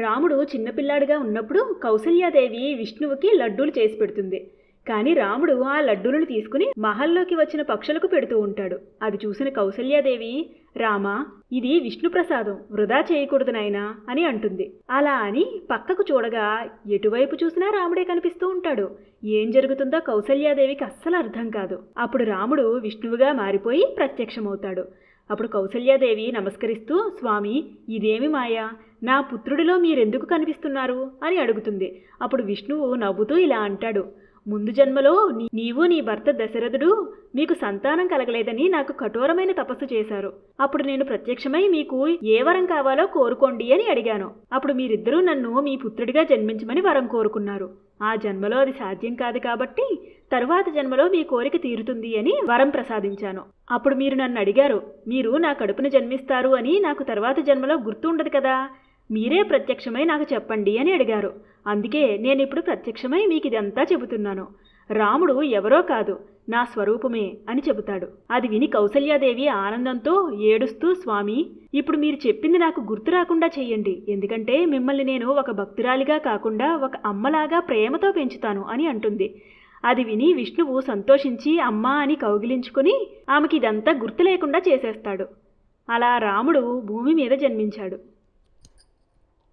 రాముడు చిన్నపిల్లాడిగా ఉన్నప్పుడు కౌసల్యాదేవి విష్ణువుకి లడ్డూలు చేసి పెడుతుంది. కానీ రాముడు ఆ లడ్డూలను తీసుకుని మహల్లోకి వచ్చిన పక్షులకు పెడుతూ ఉంటాడు. అది చూసిన కౌసల్యాదేవి రామా ఇది విష్ణు ప్రసాదం వృధా చేయకూడదు నాయనా అని అంటుంది. అలా అని పక్కకు చూడగా ఎటువైపు చూసినా రాముడే కనిపిస్తూ ఉంటాడు. ఏం జరుగుతుందో కౌసల్యాదేవికి అస్సలు అర్థం కాదు. అప్పుడు రాముడు విష్ణువుగా మారిపోయి ప్రత్యక్షమవుతాడు. అప్పుడు కౌసల్యాదేవి నమస్కరిస్తూ స్వామి ఇదేమి మాయా? నా పుత్రుడిలో మీరెందుకు కనిపిస్తున్నారు? అని అడుగుతుంది. అప్పుడు విష్ణువు నవ్వుతూ ఇలా అంటాడు. ముందు జన్మలో నీవు నీ భర్త దశరథుడు మీకు సంతానం కలగలేదని నాకు కఠోరమైన తపస్సు చేశారు. అప్పుడు నేను ప్రత్యక్షమై మీకు ఏ వరం కావాలో కోరుకోండి అని అడిగాను. అప్పుడు మీరిద్దరూ నన్ను మీ పుత్రుడిగా జన్మించమని వరం కోరుకున్నారు. ఆ జన్మలో అది సాధ్యం కాదు కాబట్టి తరువాత జన్మలో మీ కోరిక తీరుతుంది అని వరం ప్రసాదించాను. అప్పుడు మీరు నన్ను అడిగారు మీరు నా కడుపున జన్మిస్తారు అని నాకు తర్వాత జన్మలో గుర్తు ఉండదు కదా? మీరే ప్రత్యక్షమై నాకు చెప్పండి అని అడిగారు. అందుకే నేను ఇప్పుడు ప్రత్యక్షమై మీకు ఇదంతా చెబుతున్నాను. రాముడు ఎవరో కాదు నా స్వరూపమే అని చెబుతాడు. అది విని కౌసల్యాదేవి ఆనందంతో ఏడుస్తూ స్వామి ఇప్పుడు మీరు చెప్పింది నాకు గుర్తు రాకుండా చెయ్యండి ఎందుకంటే మిమ్మల్ని నేను ఒక భక్తురాలిగా కాకుండా ఒక అమ్మలాగా ప్రేమతో పెంచుతాను అని అంటుంది. అది విని విష్ణువు సంతోషించి అమ్మా అని కౌగిలించుకుని ఆమెకి ఇదంతా గుర్తు లేకుండా చేసేస్తాడు. అలా రాముడు భూమి మీద జన్మించాడు.